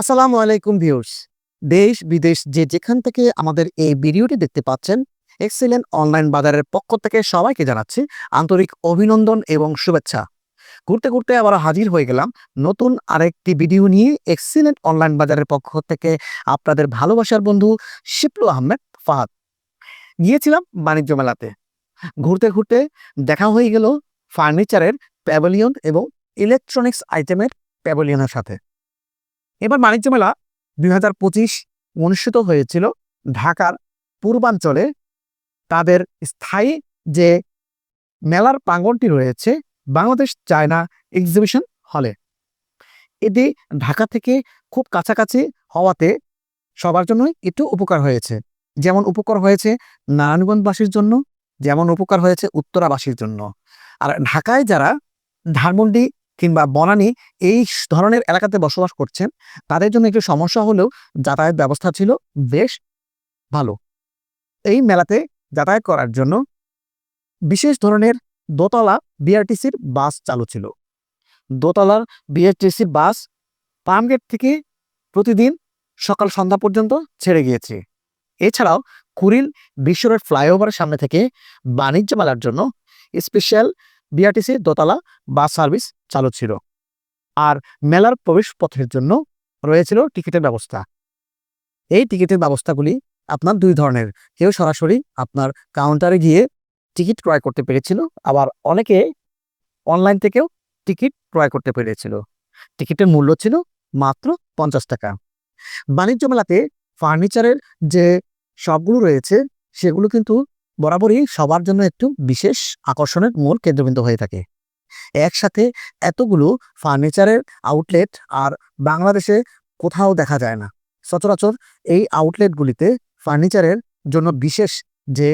আসসালামু আলাইকুম ভিউয়ার্স। দেশ, বিদেশ যে যেখান থেকে আমাদের এই ভিডিওটি দেখতে পাচ্ছেন, এক্সিলেন্ট অনলাইন বাজারের পক্ষ থেকে সবাইকে জানাচ্ছি আন্তরিক অভিনন্দন এবং শুভেচ্ছা। ঘুরতে ঘুরতে আবার হাজির হয়ে গেলাম নতুন আরেকটি ভিডিও নিয়ে এক্সিলেন্ট অনলাইন বাজারের পক্ষ থেকে আপনাদের ভালোবাসার বন্ধু শিপলু আহমেদ ফাহাদ। গিয়েছিলাম বাণিজ্য মেলাতে। ঘুরতে ঘুরতে দেখা হয়ে গেল ফার্নিচারের প্যাভিলিয়ন এবং ইলেকট্রনিক্স আইটেমের প্যাভিলিয়নের সাথে। এবার বাণিজ্য মেলা দুই হাজার পঁচিশ অনুষ্ঠিত হয়েছিল ঢাকার পূর্বাঞ্চলে। তাদের স্থায়ী যে মেলার প্রাঙ্গনটি রয়েছে বাংলাদেশ চায়না এক্সিবিশন হলে। এটি ঢাকা থেকে খুব কাছাকাছি হওয়াতে সবার জন্যই একটু উপকার হয়েছে। যেমন উপকার হয়েছে নারায়ণগঞ্জবাসীর জন্য, যেমন উপকার হয়েছে উত্তরাবাসীর জন্য। আর ঢাকায় যারা ধানমন্ডি কিংবা বনানী এই ধরনের এলাকাতে বসবাস করছেন, তাদের জন্য একটু সমস্যা হলেও যাতায়াত ব্যবস্থা ছিল বেশ ভালো। এই মেলাতে যাতায়াত করার জন্য বিশেষ ধরনের দোতলা বিআরটিসির বাস চালু ছিল। দোতলার বিআরটিসির বাস পামগেট থেকে প্রতিদিন সকাল সন্ধ্যা পর্যন্ত ছেড়ে গিয়েছে। এছাড়াও কুরিল বিশ্বরোড ফ্লাইওভারের সামনে থেকে বাণিজ্য মেলার জন্য স্পেশাল বিআরটিসি দোতলা বাস সার্ভিস চালু ছিল। আর মেলার প্রবেশ পথের জন্য রয়েছিল টিকিটের ব্যবস্থা। এই টিকিটের ব্যবস্থাগুলি আপনার দুই ধরনের। কেউ সরাসরি আপনার কাউন্টারে গিয়ে টিকিট ক্রয় করতে পেরেছিল, আবার অনেকে অনলাইন থেকেও টিকিট ক্রয় করতে পেরেছিল। টিকিটের মূল্য ছিল মাত্র পঞ্চাশ টাকা। বাণিজ্য মেলাতে ফার্নিচারের যে শপগুলো রয়েছে, সেগুলো কিন্তু বরাবরই সবার জন্য একটু বিশেষ আকর্ষণের মূল কেন্দ্রবিন্দু হয়ে থাকে। একসাথে এতগুলো ফার্নিচারের আউটলেট আর বাংলাদেশে কোথাও দেখা যায় না। সচরাচর এই আউটলেটগুলিতে ফার্নিচারের জন্য বিশেষ যে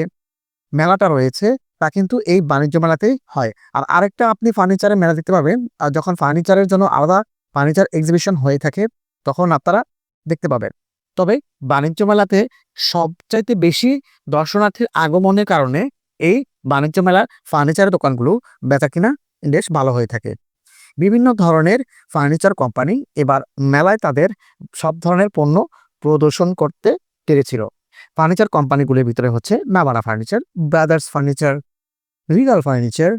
মেলাটা রয়েছে, তা কিন্তু এই বাণিজ্য মেলাতেই হয়। আর আরেকটা আপনি ফার্নিচারের মেলা দেখতে পাবেন, আর যখন ফার্নিচারের জন্য আলাদা ফার্নিচার এক্সিবিশন হয়ে থাকে, তখন আপনারা দেখতে পাবেন। তবে বাণিজ্য মেলাতে সবচাইতে বেশি দর্শনার্থীর আগমনের কারণে এই বাণিজ্য মেলার ফার্নিচারের দোকানগুলো বেচা কিনা বেশ ভালো হয়ে থাকে। বিভিন্ন ধরনের ফার্নিচার কোম্পানি এবার মেলায় তাদের সব ধরনের পণ্য প্রদর্শন করতে পেরেছিল। ফার্নিচার কোম্পানিগুলির ভিতরে হচ্ছে Nabana furniture brothers furniture Regal furniture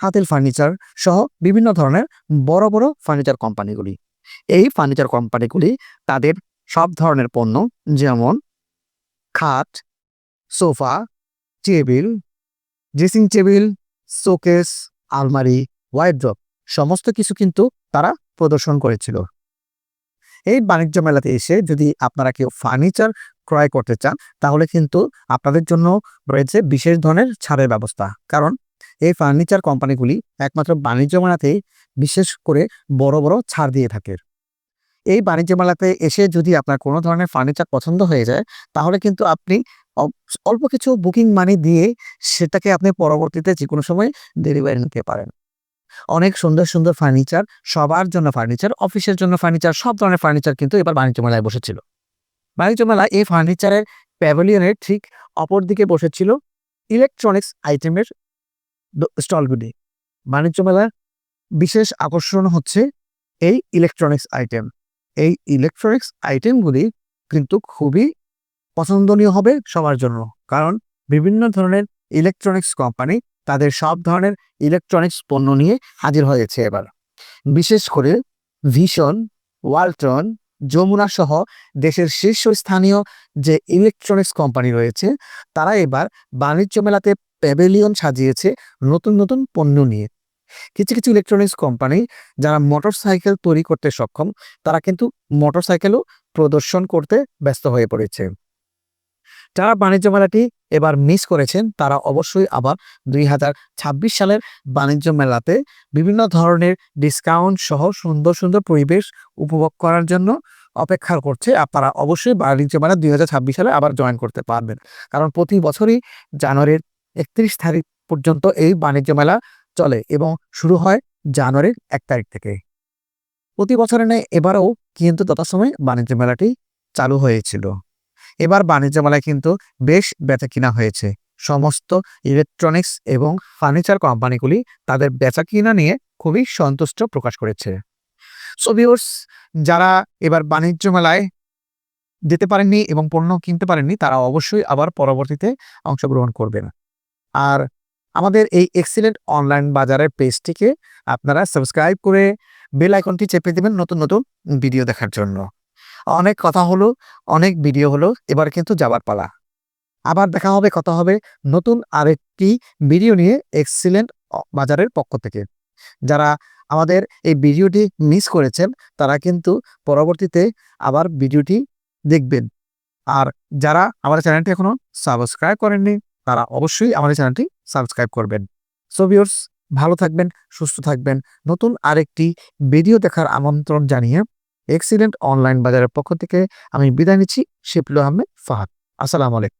Hatil furniture সহ বিভিন্ন ধরনের বড় বড় ফার্নিচার কোম্পানিগুলি এই ফার্নিচার কোম্পানিগুলি তাদের সব ধরনের পণ্য, যেমন খাট, sofa, table, dressing table, showcase, আলমারি ওয়াইড্রপ সমস্ত কিছু কিন্তু তারা প্রদর্শন করেছিল। এই বাণিজ্য মেলাতে এসে যদি আপনারা কেউ ফার্নিচার ক্রয় করতে চান, তাহলে কিন্তু আপনাদের জন্য রয়েছে বিশেষ ধরনের ছাড়ের ব্যবস্থা। কারণ এই ফার্নিচার কোম্পানিগুলি একমাত্র বাণিজ্য মেলাতেই বিশেষ করে বড় বড় ছাড় দিয়ে থাকে। এই বাণিজ্য মেলাতে এসে যদি আপনার কোনো ধরনের ফার্নিচার পছন্দ হয়ে যায়, তাহলে কিন্তু আপনি অল্প কিছু বুকিং মানি দিয়ে সেটাকে আপনি পরবর্তীতে যে কোনো সময় ডেলিভারি নিতে পারেন। অনেক সুন্দর সুন্দর ফার্নিচার সবার জন্য ফার্নিচার অফিসের জন্য ফার্নিচার সব ধরনের ফার্নিচার কিন্তু এবার বাণিজ্য মেলায় বসেছিল। বাণিজ্য মেলা এই ফার্নিচারের প্যাভিলিয়নের ঠিক অপর দিকে বসেছিল ইলেকট্রনিক্স আইটেমের স্টলগুলি বাণিজ্য মেলার বিশেষ আকর্ষণ হচ্ছে এই ইলেকট্রনিক্স আইটেম এই ইলেকট্রনিক্স আইটেমগুলি কিন্তু খুবই পছন্দনীয় হবে সবার জন্য। কারণ বিভিন্ন ধরনের ইলেকট্রনিক্স কোম্পানি তাদের সব ধরনের ইলেকট্রনিক্স পণ্য নিয়ে হাজির হয়েছে এবার। বিশেষ করে ভিশন ওয়ালটন যমুনা সহ দেশের শীর্ষস্থানীয় যে ইলেকট্রনিক্স কোম্পানি রয়েছে, তারা এবার বাণিজ্য মেলাতে প্যাভিলিয়ন সাজিয়েছে নতুন নতুন পণ্য নিয়ে। কিছু কিছু ইলেকট্রনিক্স কোম্পানি যারা মোটরসাইকেল তৈরি করতে সক্ষম, তারা কিন্তু মোটরসাইকেলও প্রদর্শন করতে ব্যস্ত হয়ে পড়েছে। যারা বাণিজ্য মেলাটি এবার মিস করেছেন, তারা অবশ্যই আবার দুই হাজার ছাব্বিশ সালের বাণিজ্য মেলাতে বিভিন্ন ধরনের ডিসকাউন্ট সহ সুন্দর সুন্দর পরিবেশ উপভোগ করার জন্য অপেক্ষা করছে। আপনারা অবশ্যই বাণিজ্য মেলা দুই হাজার ছাব্বিশ সালে আবার জয়েন করতে পারবেন। কারণ প্রতি বছরই জানুয়ারির একত্রিশ তারিখ পর্যন্ত এই বাণিজ্য মেলা চলে এবং শুরু হয় জানুয়ারির এক তারিখ থেকে। প্রতি বছরের ন্যায় এবারও কিন্তু তথাসময় বাণিজ্য মেলাটি চালু হয়েছিল। এবার বাণিজ্য মেলায় কিন্তু বেশ বেচা কিনা হয়েছে। সমস্ত ইলেকট্রনিক্স এবং ফার্নিচার কোম্পানিগুলি তাদের বেচা কিনা নিয়ে খুবই সন্তুষ্ট প্রকাশ করেছে। সো ভিউয়ার্স যারা এবার বাণিজ্য মেলায় যেতে পারেননি এবং পণ্য কিনতে পারেননি, তারা অবশ্যই আবার পরবর্তীতে অংশগ্রহণ করবেন। আর আমাদের এই এক্সিলেন্ট অনলাইন বাজারের পেজটিকে আপনারা সাবস্ক্রাইব করে বেল আইকনটি চেপে দেবেন নতুন নতুন ভিডিও দেখার জন্য। অনেক কথা হলো, অনেক ভিডিও হলো, এবার কিন্তু যাবার পালা। আবার দেখা হবে, কথা হবে নতুন আরেকটি ভিডিও নিয়ে এক্সিলেন্ট বাজারের পক্ষ থেকে। যারা আমাদের এই ভিডিওটি মিস করেছেন, তারা কিন্তু পরবর্তীতে আবার ভিডিওটি দেখবেন। আর যারা আমাদের চ্যানেলটি এখনও সাবস্ক্রাইব করেননি, তারা অবশ্যই আমাদের চ্যানেলটি সাবস্ক্রাইব করবেন। সো ভালো থাকবেন, সুস্থ থাকবেন। নতুন আরেকটি ভিডিও দেখার আমন্ত্রণ জানিয়ে এক্সিলেন্ট অনলাইন বাজারের পক্ষ থেকে আমি বিদায় নিচ্ছি শিপলু আহমেদ ফাহাদ আসসালামু আলাইকুম।